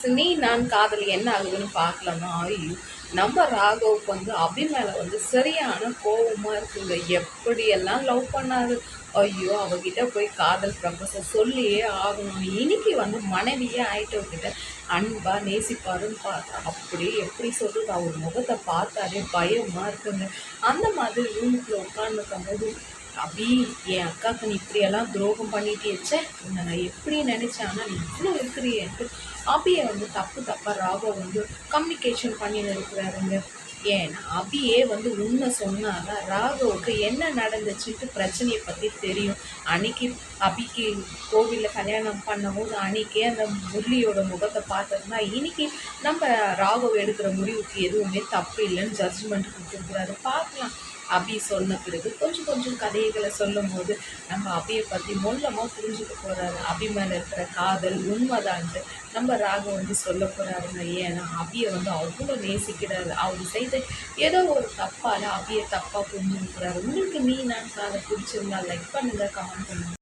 நீ நான் காதல் என்ன ஆகுதுன்னு பார்க்கலாமா ஐயோ நம்ம ராகவுக்கு வந்து அபி மேலே வந்து சரியான கோபமாக இருக்குங்க. எப்படியெல்லாம் லவ் பண்ணாரு? ஐயோ அவகிட்ட போய் காதல் ப்ரப்போசல் சொல்லியே ஆகணும். இன்னைக்கு வந்து மனைவியே ஆயிட்டவகிட்ட அன்பா நேசிப்பாருன்னு பார்த்தா அப்படி எப்படி சொல்கிறது அவர் முகத்தை பார்த்தாலே பயமாக இருக்குங்க. அந்த மாதிரி ரூமுக்குள்ளே உட்காந்துருக்கும் போது அபி என் அக்காவுக்கு நீ இப்படியெல்லாம் துரோகம் பண்ணிட்டேச்சே உன்னை நான் எப்படி நினச்சேன் ஆனால் நீ இவ்வளோ இருக்கிறியன்ட்டு அபியை வந்து தப்பு தப்பாக ராகவ் வந்து கம்யூனிகேஷன் பண்ணின்னு இருக்கிறாருங்க. ஏன்னா அபியே வந்து உண்மை சொன்னாதான் ராகவுக்கு என்ன நடந்துச்சுன்ட்டு பிரச்சனையை பற்றி தெரியும். அன்னைக்கு அபிக்கு கோவிலில் கல்யாணம் பண்ணும்போது அன்னைக்கே அந்த முரளியோட முகத்தை பார்த்ததுன்னா இன்னைக்கு நம்ம ராகவ் எடுக்கிற முடிவுக்கு எதுவுமே தப்பு இல்லைன்னு ஜட்ஜ்மெண்ட் கொடுத்துருக்குறாரு. பார்க்கலாம். அபி சொன்ன பிறகு கொஞ்சம் கொஞ்சம் கதைகளை சொல்லும் போது நம்ம அபியை பற்றி மொல்லமாக புரிஞ்சுக்க போகிறாரு அபி மேலே இருக்கிற காதல் உண்மைதான்ட்டு நம்ம ராகம் வந்து சொல்ல போகிறாருங்க ஏன்னா அபியை வந்து அவ்வளோ நேசிக்கிறாரு. அவர் செய்த ஏதோ ஒரு தப்பால் அபியை தப்பாக புரிஞ்சுக்கிறாரு உங்களுக்கு நீ நான் காதை பிடிச்சிருந்தா லைக் பண்ணுங்கள் கமெண்ட் பண்ணுங்கள்